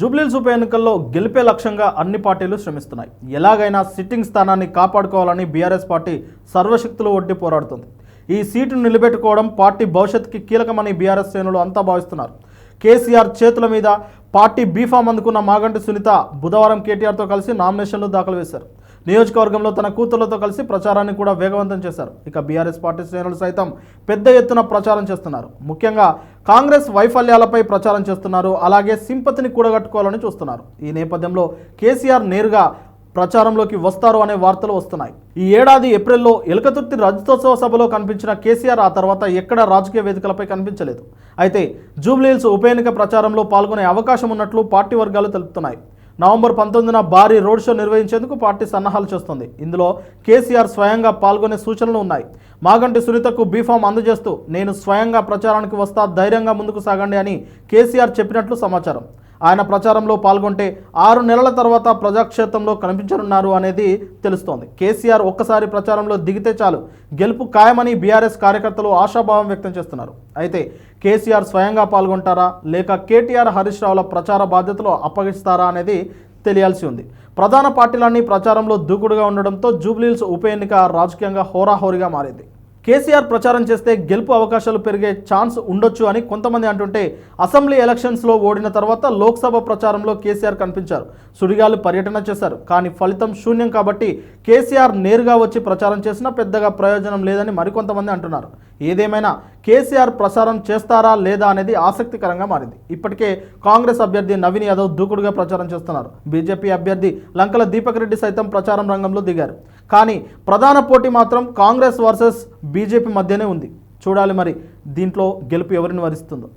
జూబ్లీల్స్ ఉప ఎన్నికల్లో గెలిపే లక్ష్యంగా అన్ని పార్టీలు శ్రమిస్తున్నాయి. ఎలాగైనా సిట్టింగ్ స్థానాన్ని కాపాడుకోవాలని బీఆర్ఎస్ పార్టీ సర్వశక్తులు ఒడ్డి పోరాడుతుంది. ఈ సీటును నిలబెట్టుకోవడం పార్టీ భవిష్యత్తుకి కీలకమని బీఆర్ఎస్ శ్రేణులు అంతా భావిస్తున్నారు. కేసీఆర్ చేతుల మీద పార్టీ బీఫామ్ అందుకున్న మాగంటి సునీత బుధవారం కేటీఆర్తో కలిసి నామినేషన్లు దాఖలు వేశారు. నియోజకవర్గంలో తన కూతుళ్ళతో కలిసి ప్రచారాన్ని కూడా వేగవంతం చేశారు. ఇక బీఆర్ఎస్ పార్టీ శ్రేణులు సైతం పెద్ద ఎత్తున ప్రచారం చేస్తున్నారు. ముఖ్యంగా కాంగ్రెస్ వైఫల్యాలపై ప్రచారం చేస్తున్నారు. అలాగే సింపతిని కూడగట్టుకోవాలని చూస్తున్నారు. ఈ నేపథ్యంలో కేసీఆర్ నేరుగా ప్రచారంలోకి వస్తారు అనే వార్తలు వస్తున్నాయి. ఈ ఏడాది ఏప్రిల్లో ఎలకతుర్తి రజతోత్సవ సభలో కనిపించిన కేసీఆర్ ఆ తర్వాత ఎక్కడా రాజకీయ వేదికలపై కనిపించలేదు. అయితే జూబ్లీహిల్స్ ఉప ఎన్నిక ప్రచారంలో పాల్గొనే అవకాశం ఉన్నట్లు పార్టీ వర్గాలు తెలుపుతున్నాయి. నవంబర్ పంతొమ్మిదిన భారీ రోడ్ షో నిర్వహించేందుకు పార్టీ సన్నాహాలు చేస్తుంది. ఇందులో కేసీఆర్ స్వయంగా పాల్గొనే సూచనలు ఉన్నాయి. మాగంటి సునీతకు బీఫామ్ అందజేస్తూ నేను స్వయంగా ప్రచారానికి వస్తా ధైర్యంగా ముందుకు సాగండి అని కేసీఆర్ చెప్పినట్లు సమాచారం. ఆయన ప్రచారంలో పాల్గొంటే ఆరు నెలల తర్వాత ప్రజాక్షేత్రంలో కనిపించనున్నారు అనేది తెలుస్తోంది. కేసీఆర్ ఒక్కసారి ప్రచారంలో దిగితే చాలు. గెలుపు ఖాయమని బీఆర్ఎస్ కార్యకర్తలు ఆశాభావం వ్యక్తం చేస్తున్నారు. అయితే కేసీఆర్ స్వయంగా పాల్గొంటారా? లేక కేటీఆర్ హరీష్ రావుల ప్రచార బాధ్యతలు అప్పగిస్తారా అనేది తెలియాల్సి ఉంది. ప్రధాన పార్టీలన్నీ ప్రచారంలో దూకుడుగా ఉండడంతో జూబ్లీల్స్ ఉప ఎన్నిక రాజకీయంగా హోరాహోరీగా మారింది. కేసీఆర్ ప్రచారం చేస్తే గెలుపు అవకాశాలు పెరిగే ఛాన్స్ ఉండొచ్చు అని కొంతమంది అంటుంటే అసెంబ్లీ ఎలక్షన్స్లో ఓడిన తర్వాత లోక్సభ ప్రచారంలో కేసీఆర్ కనిపించారు. సుడిగాలు పర్యటన చేశారు. కానీ ఫలితం శూన్యం కాబట్టి కేసీఆర్ నేరుగా వచ్చి ప్రచారం చేసినా పెద్దగా ప్రయోజనం లేదని మరికొంతమంది అంటున్నారు. ఏదేమైనా కేసీఆర్ ప్రచారం చేస్తారా లేదా అనేది ఆసక్తికరంగా మారింది. ఇప్పటికే కాంగ్రెస్ అభ్యర్థి నవీన్ యాదవ్ దూకుడుగా ప్రచారం చేస్తున్నారు. బీజేపీ అభ్యర్థి లంకల దీపక్ రెడ్డి సైతం ప్రచారం రంగంలో దిగారు. కానీ ప్రధాన పోటీ మాత్రం కాంగ్రెస్ వర్సెస్ బీజేపీ మధ్యనే ఉంది. చూడాలి మరి దీంట్లో గెలుపు ఎవరిని వరిస్తుందో.